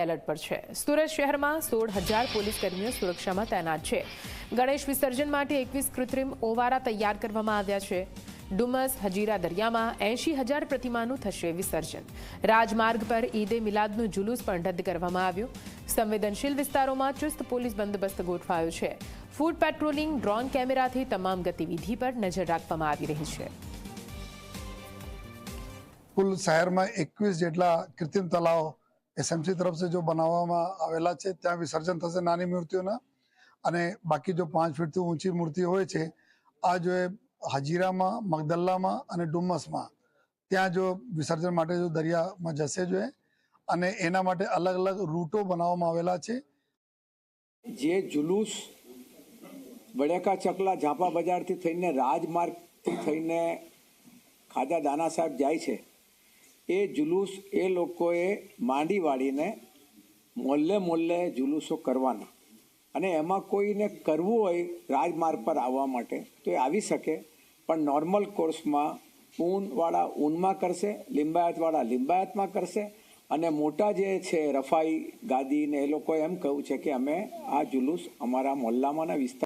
Alert પર છે. સુરત શહેરમાં સોળ હજાર પોલીસ કર્મીઓ સુરક્ષામાં તૈનાત છે. ગણેશ વિસર્જન માટે એકવીસ કૃત્રિમ ઓવારા તૈયાર કરવામાં આવ્યા છે. ડુમસ, હજીરા દરિયામાં એંશી હજાર પ્રતિમાનું થશે વિસર્જન. રાજમાર્ગ પર ઈદે મિલાદનું જુલુસ પણ રદ કરવામાં આવ્યું. સંવેદનશીલ વિસ્તારોમાં ચુસ્ત પોલીસ બંદોબસ્ત ગોઠવાયો છે. ફૂડ પેટ્રોલિંગ, ડ્રોન કેમેરાથી તમામ ગતિવિધિ પર નજર રાખવામાં આવી રહી છે. કુલ શહેરમાં એકવીસ જેટલા કૃત્રિમ તળાવ એસએમસી તરફ से જો બનાવવામાં આવેલા છે, ત્યાં વિસર્જન થશે નાની મૂર્તિઓના. અને બાકી જો પાંચ ફીટથી ઊંચી મૂર્તિ હોય છે, આ જો એ હજીરામાં, મગદલ્લામાં અને ડુમ્મસમાં, ત્યાં જો વિસર્જન માટે જો દરિયામાં જશે જો અને એના માટે અલગ અલગ રૂટો બનાવવામાં આવેલા છે. જે જુલુસ બળેકા ચકલા ઝાપા બજારથી થઈને રાજમાર્ગથી થઈને ખાજા દાના સાહેબ જાય છે એ જુલુસ એ લોકોએ માંડી વાળીને મોલ્લે મોલ્લે જુલુસો કરવાના. અને એમાં કોઈને કરવું હોય રાજમાર્ગ પર આવવા માટે તો એ આવી શકે, પણ નોર્મલ કોર્સમાં ઊનવાળા ઊનમાં કરશે, લિંબાયતવાળા લિંબાયતમાં કરશે, અને મોટા જે છે રફાઈ ગાદી ને એ લોકોએ એમ કહ્યું છે કે અમે આ જુલુસ અમારા મોહલ્લામાંના વિસ્તાર